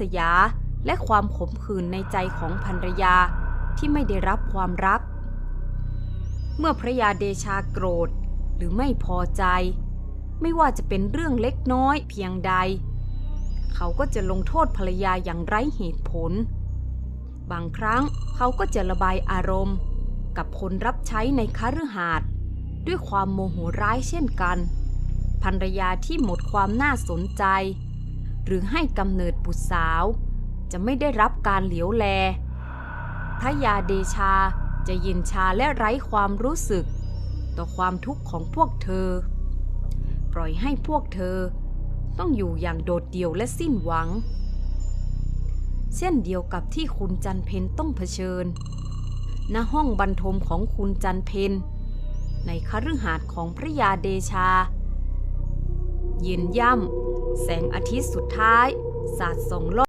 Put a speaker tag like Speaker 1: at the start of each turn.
Speaker 1: ษยาและความขมขื่นในใจของภรรยาที่ไม่ได้รับความรัก เมื่อพระยาเดชาโกรธหรือไม่พอใจ ไม่ว่าจะเป็นเรื่องเล็กน้อยเพียงใด เขาก็จะลงโทษภรรยาอย่างไร้เหตุผล บางครั้งเขาก็จะระบายอารมณ์ กับคนรับใช้ในคฤหาสน์ด้วยความโมโหร้ายเช่นกันภรรยาที่หมดความน่าสนใจ หรือให้กำเนิดบุตรสาว จะไม่ได้รับการเหลียวแล พระยาเดชาจะเย็นชาและไร้ความรู้สึก ต่อความทุกข์ของพวกเธอ ปล่อยให้พวกเธอต้องอยู่อย่างโดดเดี่ยวและสิ้นหวัง เช่นเดียวกับที่คุณจันเพนต้องเผชิญ ณห้องบรรทมของคุณจันเพนในคฤหาสน์ของพระยาเดชา เย็นย่ำ แสงอาทิตย์สุดท้ายสาดส่องลก